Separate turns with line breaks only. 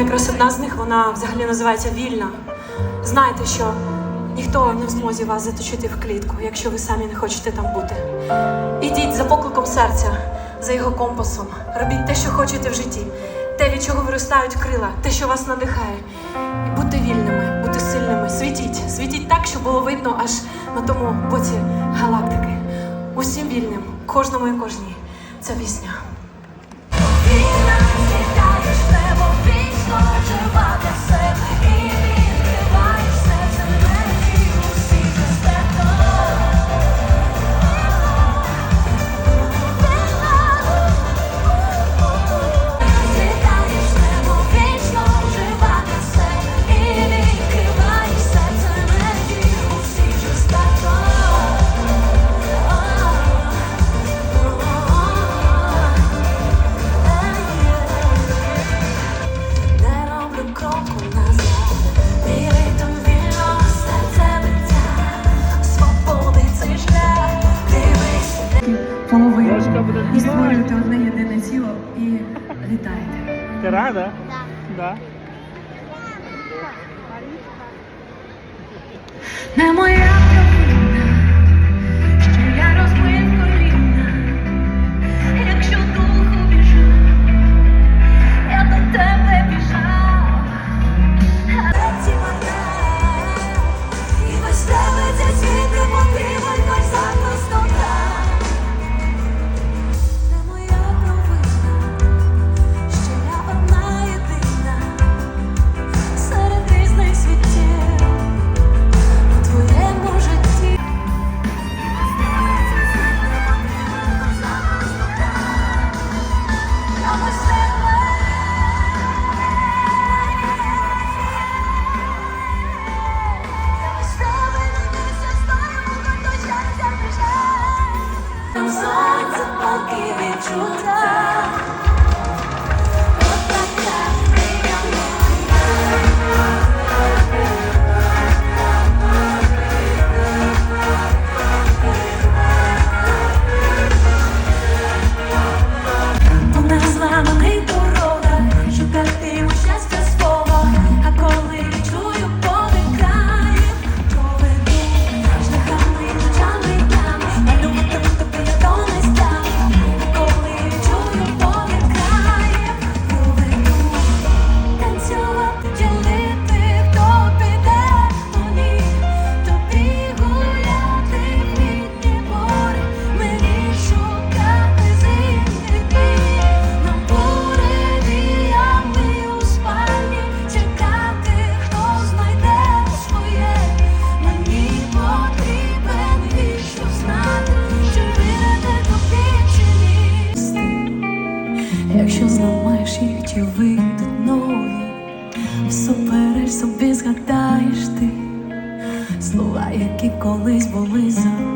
якраз одна з них вона взагалі називається вільна. Знаєте, що ніхто не в змозі вас заточити в клітку, якщо ви самі не хочете там бути. Ідіть за покликом серця, за його компасом. Робіть те, що хочете в житті, те, від чого виростають крила, те, що вас надихає. І будьте вільними, будьте сильними, світіть, світіть так, щоб було видно аж на тому боці галактики. Усім вільним, кожному і кожній. Це пісня.
주 і
створювати одне єдине тіло і літаєте.
Ти рада? Так. Да.
Не моя солнце погибнет чудо.
якщо зламаєш їх ті вийдуть нові, всупереч собі згадаєш ти слова, які колись були
за.